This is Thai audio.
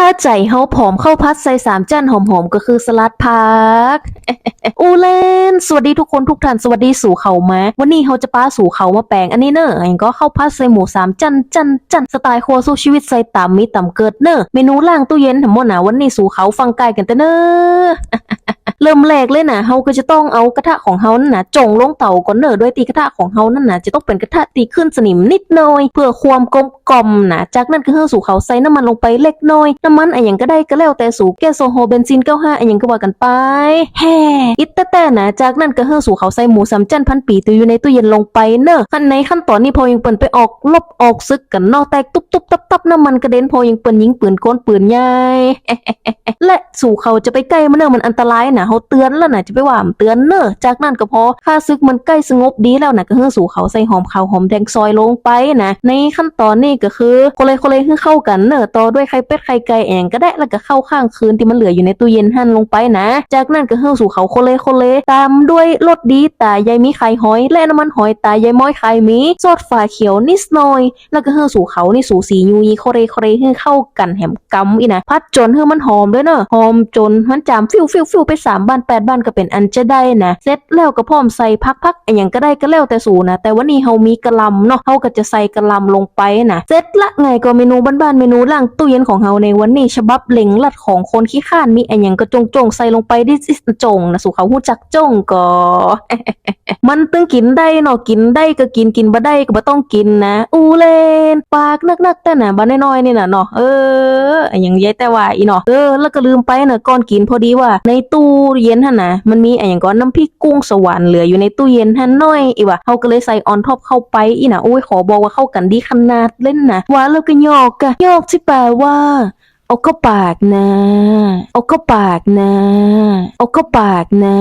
ถ้าใจเฮาผอมเข้าพัดใส่สามจันหอมๆก็คือสลัดพักอูเลนสวัสดีทุกคนทุกท่านสวัสดีสู่เขามาวันนี้เฮาจะป้าสู่เขามาแปลงอันนี้เนอะอันก็เข้าพัดใส่หมูสามจันจันจันสไตล์ครัวสู้ชีวิตใส่ตามมีต่ำเกิดเนอะเมนูล่างตู้เย็นทั้งหมดนะวันนี้สู่เขาฟังไกลกันแต่เนอะ เริ่มแรกเลยนะเฮาก็จะต้องเอากระทะของเฮานั่นนะจงลงเตาก่อนเนอะด้วยตีกระทะของเฮานั่นนะจะต้องเป็นกระทะตีขึ้นสนิมนิดหน่อย เพื่อความกลมกล่อมนะจากนั้นก็เฮือสู่เขาใส่น้ำมันลงไปเล็กน้อยน้ำมันอะไรอย่างก็ได้ก็แล้วแต่สูแก๊สโซฮอล์เบนซิน95อะไรอย่างก็ว่ากันไปแฮ่อิตแต่แต่นะจากนั้นก็เฮือสู่เขาใส่หมูสามจันพันปีตัวอยู่ในตู้เย็นลงไปเนอะขั้นในขั้นตอนนี้พอยังเปิ่นไปออกลบออกซึกกันนอกแตกตุบตุบตับตับน้ำมันกระเด็นพอยังเปิ่นยิงปืนโกนปืนใหญ่และสู่เขาจะไปใกล้มันเนอะมันอันตรายนะเขาเตือนแล้วนะจะไปว่ามันเตือนเนอะจากนั้นก็พอค่าซึกมันใกล้สงบดีแล้วนะก็เฮือสู่เขาใส่หอมขาวหอมแดงซอยลงไปนะในขั้นตอนนี้ก็คือโคเลยโคเลยคือเข้ากันเนอะต่อด้วยไข่เป็ดไข่ไก่เองก็ได้แล้วก็เข้าข้างคืนที่มันเหลืออยู่ในตู้เย็นหั่นลงไปนะ จากนั้นก็เฮือสู่เขาโคเลยโคเลยตามด้วยรสดีตายายมีไข่หอย และน้ำมันหอยตายายม้อยไข่มีซอสฝาเขียวนิดหน่อย แล้วก็เฮือสู่เขานี่สู่สียูยีโคเรโคเรให้เข้ากันแหมกำอีนะพัดจนให้มันหอมด้วยเนอะหอมจนมันจามฟิวฟิวฟิวไปสามบ้านแปดบ้านก็เป็นอันจะได้นะเสร็จแล้วก็พร้อมใส่พักพักๆอนอย่างก็ได้ก็แล้วแต่สู่นะแต่วันนี้เฮามีกะลำเนาะเฮาก็จะใส่กะลำลงไปนะเสร็จละไงก็เมนูบ้านๆเมนูล่างตู้เย็นของเฮาในวันนี้ฉบับเล็งลัดของคนขี้ข้านมีอนอย่างก็จงจงๆใส่ลงไปดิสิจงนะสู่เขาหู้จักจงก็ มันตึงกินได้เนาะกินได้ก็กินกินบ่ได้ก็บ่ต้องกินนะ อูเลน ปากนักๆแต่น่ะบ้านน้อยๆนี่น่ะเนาะเอออันหยังยายแต่ว่าอีเนาะเออแล้วก็ลืมไปน่ะก่อนกินพอดีว่า ในตู้เย็นหั่นน่ะมันมีอันหยังก่อนน้ำพริกกุ้งสวรรค์เหลืออยู่ในตู้เย็นหั่นน้อยอีว่ะเฮาก็เลยใส่ออนท็อปเข้าไปอีน่ะโอ้ยขอบอกว่าเข้ากันดีขนาดเล่นนะว่าแล้วก็ยอกกะยอกที่แปลว่าเอาเข้าปากนะ เอาเข้าปากนะ เอาเข้าปากนะ